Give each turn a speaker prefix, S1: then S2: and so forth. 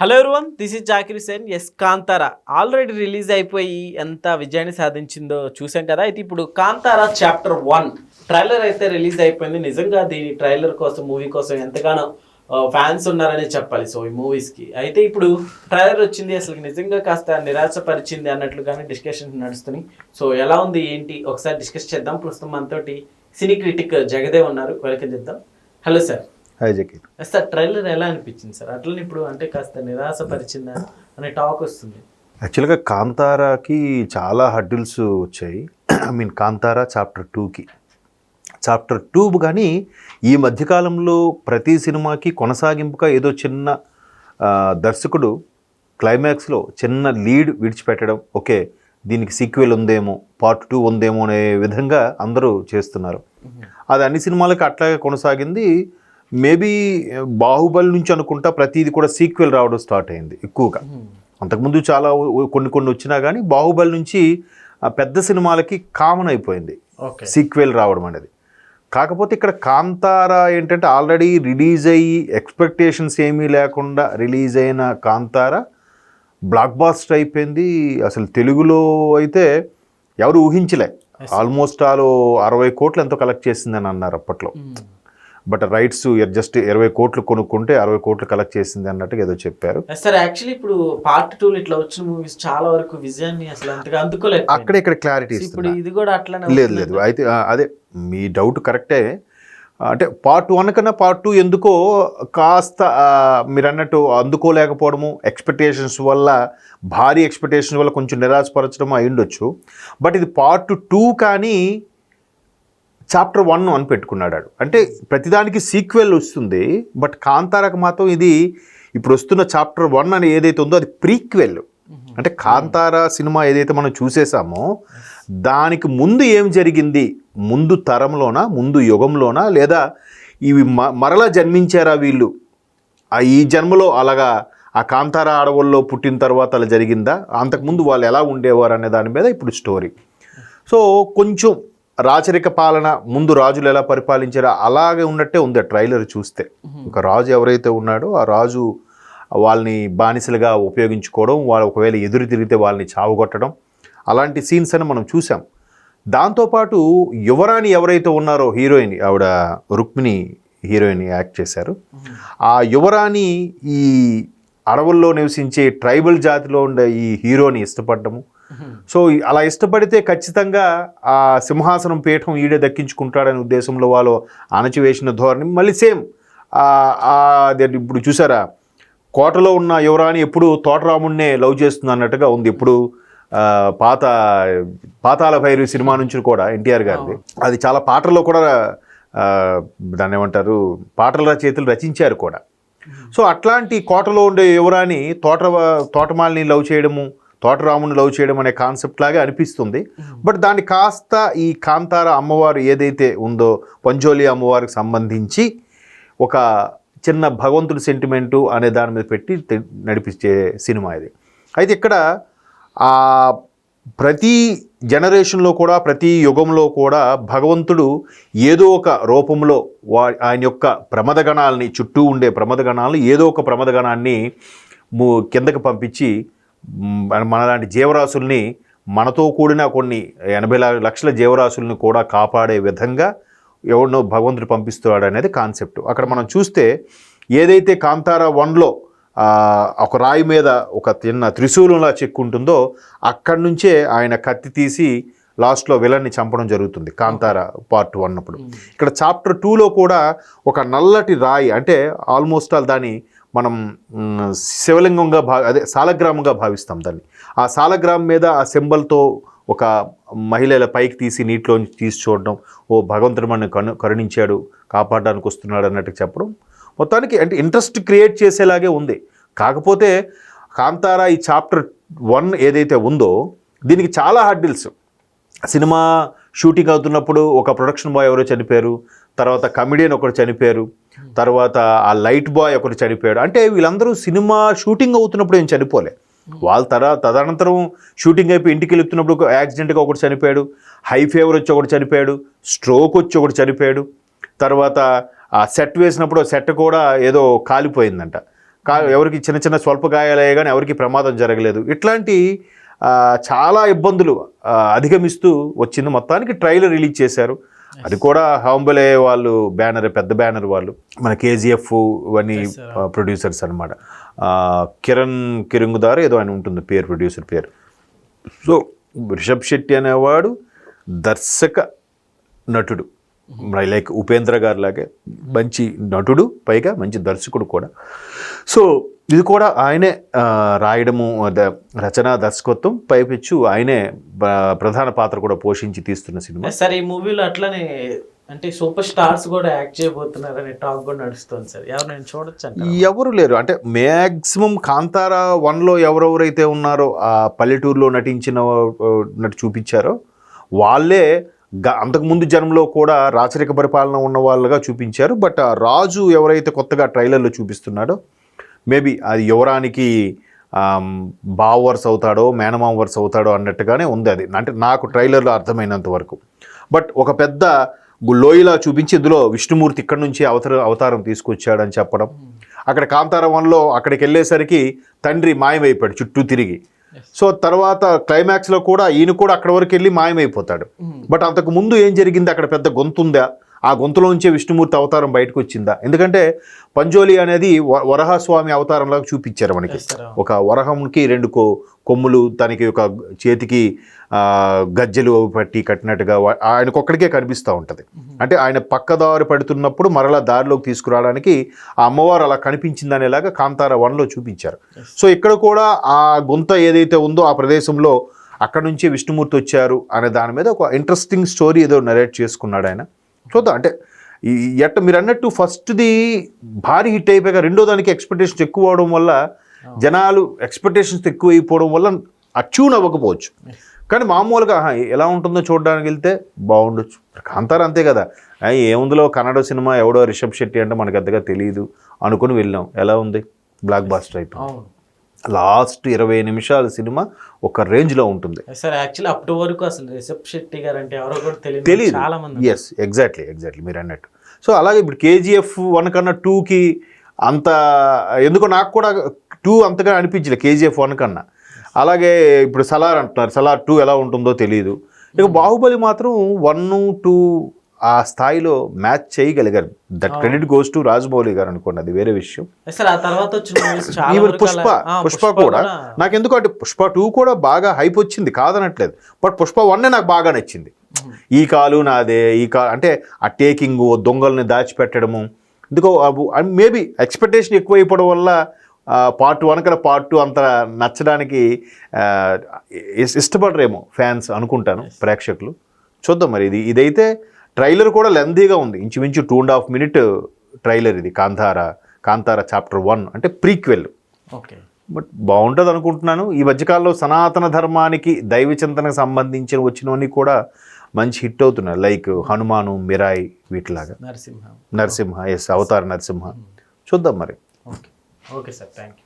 S1: Hello everyone this is Zakir Hussain yes Kantara already release అయిపోయి ఎంత విజయాన్ని సాధించిందో చూసాం కదా. అయితే ఇప్పుడు కాంతారా చాప్టర్ వన్ ట్రైలర్ అయితే రిలీజ్ అయిపోయింది. నిజంగా దీని ట్రైలర్ కోసం మూవీ కోసం ఎంతగానో ఫ్యాన్స్ ఉన్నారని చెప్పాలి. సో ఈ మూవీస్కి అయితే ఇప్పుడు ట్రైలర్ వచ్చింది. అసలు నిజంగా కాస్త నిరాశపరిచింది అన్నట్లుగానే డిస్కషన్ నడుస్తున్నాయి. సో ఎలా ఉంది ఏంటి? ఒకసారి డిస్కస్ చేద్దాం. ప్రస్తుతం మనతోటి సినీ క్రిటిక్ జగదేవ్ ఉన్నారు. వెల్కమ్ చేద్దాం. Hello sir
S2: hi Zakir
S1: sir trailer ఎలా అనిపించింది సార్ అట్లనే ఇప్పుడు అంటే కాస్త నిరాశపరిచిందా అనే టాక్ వస్తుంది.
S2: యాక్చువల్గా కాంతారాకి చాలా హడ్డిల్స్ వచ్చాయి. ఐ మీన్ కాంతారా చాప్టర్ టూకి చాప్టర్ టూ కానీ ఈ మధ్యకాలంలో ప్రతి సినిమాకి కొనసాగింపుగా ఏదో చిన్న దర్శకుడు క్లైమాక్స్లో చిన్న లీడ్ విడిచిపెట్టడం ఓకే దీనికి సీక్వెల్ ఉందేమో పార్ట్ టూ ఉందేమో అనే విధంగా అందరూ చేస్తున్నారు. అది అన్ని సినిమాలకి అట్లాగే కొనసాగింది. మేబీ బాహుబలి నుంచి అనుకుంటా ప్రతిది కూడా సీక్వెల్ రావడం స్టార్ట్ అయింది ఎక్కువగా. అంతకుముందు చాలా కొన్ని కొన్ని వచ్చినా కానీ బాహుబలి నుంచి ఆ పెద్ద సినిమాలకి కామన్ అయిపోయింది. సీక్వెల్ రావడం అనేది. కాకపోతే ఇక్కడ కాంతారా ఏంటంటే ఆల్రెడీ రిలీజ్ అయ్యి ఎక్స్పెక్టేషన్స్ ఏమీ లేకుండా రిలీజ్ అయిన కాంతారా బ్లాక్ బాస్టర్ అయిపోయింది. అసలు తెలుగులో అయితే ఎవరు ఊహించలే. ఆల్మోస్ట్ ఆల్ అరవై కోట్లు ఎంతో కలెక్ట్ చేసిందని అన్నారు అప్పట్లో. బట్ రైట్స్ జస్ట్ ఇరవై కోట్లు కొనుక్కుంటే అరవై కోట్లు కలెక్ట్ చేసింది అన్నట్టుగా ఏదో చెప్పారు.
S1: సార్ యాక్చువల్లీ ఇప్పుడు పార్ట్ టూ ఇట్లా వచ్చిన మూవీస్ చాలా వరకు విజయాన్ని అసలు అంతగా అందుకోలేదు.
S2: అక్కడ ఇక్కడ క్లారిటీ
S1: ఇప్పుడు ఇది కూడా అట్లనే
S2: లేదు లేదు. అయితే అదే మీ డౌట్ కరెక్టే అంటే పార్ట్ వన్ కన్నా పార్ట్ టూ ఎందుకో కాస్త మీరు అన్నట్టు అందుకోలేకపోవడము ఎక్స్పెక్టేషన్స్ వల్ల భారీ ఎక్స్పెక్టేషన్స్ వల్ల కొంచెం నిరాశపరచడం అయి ఉండొచ్చు. బట్ ఇది పార్ట్ టూ కానీ చాప్టర్ వన్ అని పెట్టుకున్నాడు. అంటే ప్రతిదానికి సీక్వెల్ వస్తుంది బట్ కాంతారకు మాత్రం ఇది ఇప్పుడు వస్తున్న చాప్టర్ వన్ అని ఏదైతే ఉందో అది ప్రీక్వెల్ అంటే కాంతార సినిమా ఏదైతే మనం చూసేసామో దానికి ముందు ఏం జరిగింది? ముందు తరంలోనా? ముందు యుగంలోనా? లేదా ఇవి మ మరలా జన్మించారా వీళ్ళు? ఆ ఈ జన్మలో అలాగా ఆ కాంతార అడవుల్లో పుట్టిన తర్వాత అలా జరిగిందా? అంతకుముందు వాళ్ళు ఎలా ఉండేవారు అనే దాని మీద ఇప్పుడు స్టోరీ సో కొంచెం రాచరిక పాలన ముందు రాజులు ఎలా పరిపాలించారో అలాగే ఉన్నట్టే ఉంది ట్రైలర్ చూస్తే. ఒక రాజు ఎవరైతే ఉన్నాడో ఆ రాజు వాళ్ళని బానిసలుగా ఉపయోగించుకోవడం వాళ్ళు ఒకవేళ ఎదురు తిరిగితే వాళ్ళని చావుగొట్టడం అలాంటి సీన్స్ అని మనం చూసాం దాంతోపాటు యువరాణి ఎవరైతే ఉన్నారో హీరోయిన్ ఆవిడ రుక్మిణి హీరోయిన్ యాక్ట్ చేశారు. ఆ యువరాణి ఈ అడవుల్లో నివసించే ట్రైబల్ జాతిలో ఉండే ఈ హీరోని ఇష్టపడము సో అలా ఇష్టపడితే ఖచ్చితంగా ఆ సింహాసనం పీఠం ఈడే దక్కించుకుంటాడనే ఉద్దేశంలో వాళ్ళు అణచివేసిన ధోరణి. మళ్ళీ సేమ్ ఇప్పుడు చూసారా? కోటలో ఉన్న యువరాణి ఎప్పుడు తోటరాముడినే లవ్ చేస్తుంది అన్నట్టుగా ఉంది. ఇప్పుడు పాత పాతాల భైరవి సినిమా నుంచి కూడా ఎన్టీఆర్ గారిది. అది చాలా పాటల్లో కూడా దాన్ని ఏమంటారు? పాటల రచయితలు రచించారు కూడా. సో అట్లాంటి కోటలో ఉండే యువరాని తోట తోటమాలిని లవ్ చేయడము తోటరాముని లవ్ చేయడం అనే కాన్సెప్ట్ లాగే అనిపిస్తుంది. బట్ దాన్ని కాస్త ఈ కాంతార అమ్మవారు ఏదైతే ఉందో పంజోలి అమ్మవారికి సంబంధించి ఒక చిన్న భగవంతుడి సెంటిమెంటు అనే దాని మీద పెట్టి నడిపించే సినిమా ఇది. అయితే ఇక్కడ ఆ ప్రతి జనరేషన్లో కూడా ప్రతి యుగంలో కూడా భగవంతుడు ఏదో ఒక రూపంలో వా ఆయన యొక్క ప్రమదగణాలని చుట్టూ ఉండే ప్రమదగణాలను ఏదో ఒక ప్రమదగణాన్ని ము- కిందకి పంపించి మనలాంటి జీవరాశుల్ని మనతో కూడిన కొన్ని ఎనభై లక్షల జీవరాశుల్ని కూడా కాపాడే విధంగా ఎవరినో భగవంతుడు పంపిస్తాడు అనేది కాన్సెప్ట్. అక్కడ మనం చూస్తే ఏదైతే కాంతారా వన్లో ఒక రాయి మీద ఒక చిన్న త్రిశూలంలా చెక్కుంటుందో అక్కడి నుంచే ఆయన కత్తి తీసి లాస్ట్లో విలన్ని చంపడం జరుగుతుంది కాంతార పార్ట్ వన్ అప్పుడు. ఇక్కడ చాప్టర్ టూలో కూడా ఒక నల్లటి రాయి అంటే ఆల్మోస్ట్ ఆల్ దాన్ని మనం శివలింగంగా భా అదే సాలగ్రామంగా భావిస్తాం దాన్ని. ఆ సాలగ్రామం మీద ఆ సింబల్తో ఒక మహిళల పైకి తీసి నీటిలోంచి తీసి చూడడం ఓ భగవంతుడు మన కను కరుణించాడు కాపాడడానికి వస్తున్నాడు అన్నట్టు చెప్పడం మొత్తానికి అంటే ఇంట్రెస్ట్ క్రియేట్ చేసేలాగే ఉంది. కాకపోతే కాంతారా ఈ చాప్టర్ వన్ ఏదైతే ఉందో దీనికి చాలా హడ్డిల్స్ సినిమా షూటింగ్ అవుతున్నప్పుడు ఒక ప్రొడక్షన్ బాయ్ ఎవరో చనిపోయారు తర్వాత కమెడియన్ ఒకరు చనిపోయారు. తర్వాత ఆ లైట్ బాయ్ ఒకరు చనిపోయాడు. అంటే వీళ్ళందరూ సినిమా షూటింగ్ అవుతున్నప్పుడు ఏం చనిపోలే. వాళ్ళ తర తదనంతరం షూటింగ్ అయిపోయి ఇంటికి వెళ్తున్నప్పుడు ఒక యాక్సిడెంట్గా ఒకటి చనిపోయాడు. హై ఫీవర్ వచ్చి ఒకటి చనిపోయాడు. స్ట్రోక్ వచ్చి ఒకటి చనిపోయాడు. తర్వాత ఆ సెట్ వేసినప్పుడు సెట్ కూడా ఏదో కాలిపోయిందంట. కా ఎవరికి చిన్న చిన్న స్వల్ప గాయాలయ్యే కానీ ఎవరికి ప్రమాదం జరగలేదు. ఇట్లాంటి చాలా ఇబ్బందులు అధిగమిస్తూ వచ్చింది. మొత్తానికి ట్రైలర్ రిలీజ్ చేశారు. అది కూడా హంబలే వాళ్ళు బ్యానర్ పెద్ద బ్యానర్ వాళ్ళు. మన కేజీఎఫ్ ఇవన్నీ. ప్రొడ్యూసర్స్ అనమాట కిరణ్ కిరంగుదారు ఏదో ఆయన ఉంటుంది పేరు ప్రొడ్యూసర్ పేరు. సో రిషబ్ శెట్టి అనేవాడు దర్శక నటుడు. లైక్ ఉపేంద్ర గారి లాగే మంచి నటుడు పైగా మంచి దర్శకుడు కూడా. సో ఇది కూడా ఆయనే రాయడము రచన దర్శకత్వం పైపెచ్చు ఆయనే ప్రధాన పాత్ర కూడా పోషించి తీస్తున్న సినిమా.
S1: సార్ ఈ మూవీలో అట్లనే అంటే సూపర్ స్టార్స్ కూడా యాక్ట్ చేయబోతున్నారనే టాక్ కూడా నడుస్తుంది సార్. ఎవరు నేను చూడొచ్చు
S2: ఎవరు లేరు. అంటే మ్యాక్సిమం కాంతారా వన్లో ఎవరెవరైతే ఉన్నారో ఆ పల్లెటూరులో నటించిన నటి చూపించారో వాళ్ళే అంతకుముందు జన్మలో కూడా రాచరిక పరిపాలన ఉన్న వాళ్ళుగా చూపించారు. బట్ ఆ రాజు ఎవరైతే కొత్తగా ట్రైలర్లో చూపిస్తున్నాడో మేబీ అది యువరానికి ఆమ్, బావ అవుతాడో మేనమామ వర్స్ అవుతాడో అన్నట్టుగానే ఉంది అది. అంటే నాకు ట్రైలర్లో అర్థమైనంత వరకు. బట్ ఒక పెద్ద లోయలా చూపించి ఇందులో విష్ణుమూర్తి ఇక్కడి నుంచి అవతార అవతారం తీసుకొచ్చాడని చెప్పడం. అక్కడ కాంతారవన్లో అక్కడికి వెళ్ళేసరికి తండ్రి మాయమైపోయాడు చుట్టూ తిరిగి. సో తర్వాత క్లైమాక్స్లో కూడా ఈయన కూడా అక్కడ వరకు వెళ్ళి మాయమైపోతాడు. బట్ అంతకు ముందు ఏం జరిగింది? అక్కడ పెద్ద గొంతు ఉందా ఆ గొంతులోంచే విష్ణుమూర్తి అవతారం బయటకు వచ్చిందా? ఎందుకంటే పంజోలి అనేది వరహస్వామి అవతారంలాగా చూపించారు మనకి. ఒక వరహంకి రెండు కొ కొమ్ములు దానికి ఒక చేతికి గజ్జెలు పట్టి కట్టినట్టుగా ఆయనకొక్కడికే కనిపిస్తూ ఉంటుంది. అంటే ఆయన పక్కదారి పడుతున్నప్పుడు మరలా దారిలోకి తీసుకురావడానికి ఆ అమ్మవారు అలా కనిపించింది అనేలాగా కాంతార వన్లో చూపించారు. సో ఇక్కడ కూడా ఆ గుంత ఏదైతే ఉందో ఆ ప్రదేశంలో అక్కడ నుంచి విష్ణుమూర్తి వచ్చారు అనే దాని మీద ఒక ఇంట్రెస్టింగ్ స్టోరీ ఏదో నరేట్ చేసుకున్నాడు ఆయన. చూద్దాం. అంటే ఈ ఎట్ట మీరు అన్నట్టు ఫస్ట్ది భారీ హిట్ అయిపోయాక రెండో దానికి ఎక్స్పెక్టేషన్స్ ఎక్కువ అవడం వల్ల జనాలు ఎక్స్పెక్టేషన్స్ ఎక్కువ అయిపోవడం వల్ల అచ్యూన్ అవ్వకపోవచ్చు. కానీ మామూలుగా ఎలా ఉంటుందో చూడడానికి వెళ్తే బాగుండొచ్చు. కాంతార అంతే కదా. ఏముందిలో కన్నడ సినిమా ఎవడో రిషబ్ శెట్టి అంటే మనకు అంతగా తెలియదు అనుకుని వెళ్ళాం. ఎలా ఉంది? బ్లాక్ బాస్టర్ అయిపోయింది లాస్ట్ ఇరవై నిమిషాల సినిమా ఒక రేంజ్లో ఉంటుంది.
S1: సార్ యాక్చువల్లీ అప్ టు వరకు అసలు రిషబ్ శెట్టి గారు అంటే ఎవరో కూడా తెలియదు
S2: తెలియదు
S1: చాలా మంది
S2: ఎస్ ఎగ్జాక్ట్లీ ఎగ్జాక్ట్లీ మీరు అన్నట్టు. సో అలాగే ఇప్పుడు కేజీఎఫ్ వన్ కన్నా టూకి అంత ఎందుకో నాకు కూడా టూ అంతగా అనిపించలేదు కేజీఎఫ్ వన్ కన్నా. అలాగే ఇప్పుడు సలార్ అంటున్నారు సలార్ టూ ఎలా ఉంటుందో తెలియదు ఇక బాహుబలి మాత్రం వన్ టూ ఆ స్థాయిలో మ్యాచ్ చేయగలిగారు. That credit goes to Rajamouli garu అనుకోండి అది వేరే విషయం. ఈవెన్ పుష్ప పుష్ప కూడా నాకు ఎందుకు అంటే పుష్ప టూ కూడా బాగా హైప్ వచ్చింది కాదనట్లేదు. బట్ పుష్ప వన్నే నాకు బాగా నచ్చింది. ఈ కాలు నాదే ఈ కా అంటే ఆ టేకింగ్ దొంగల్ని దాచిపెట్టడము. ఎందుకో మేబీ ఎక్స్పెక్టేషన్ ఎక్కువ అయిపోవడం వల్ల పార్ట్ వన్ కన్నా పార్ట్ టూ అంత నచ్చడానికి ఇష్టపడరేమో ఫ్యాన్స్ అనుకుంటాను ప్రేక్షకులు. చూద్దాం మరి ఇది ఇదైతే ట్రైలర్ కూడా లెందీగా ఉంది. ఇంచుమించు two and half minute trailer ఇది. కాంతార కాంతార చాప్టర్ వన్ అంటే ప్రీక్వెల్
S1: ఓకే.
S2: బట్ బాగుంటుంది అనుకుంటున్నాను. ఈ మధ్యకాలంలో సనాతన ధర్మానికి దైవ చింతనకు సంబంధించిన వచ్చినవన్నీ కూడా మంచి హిట్ అవుతున్నాయి. లైక్ హనుమాను మిరాయి వీటిలాగా.
S1: నరసింహ.
S2: నరసింహ ఎస్ అవతార నరసింహ. చూద్దాం మరి.
S1: Okay. Okay sir thank you